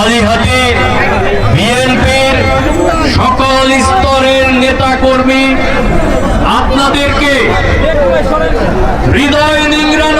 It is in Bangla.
কালীহাটির বিএনপির সকল স্তরের নেতা কর্মী আপনাদেরকে হৃদয় নিংড়ানো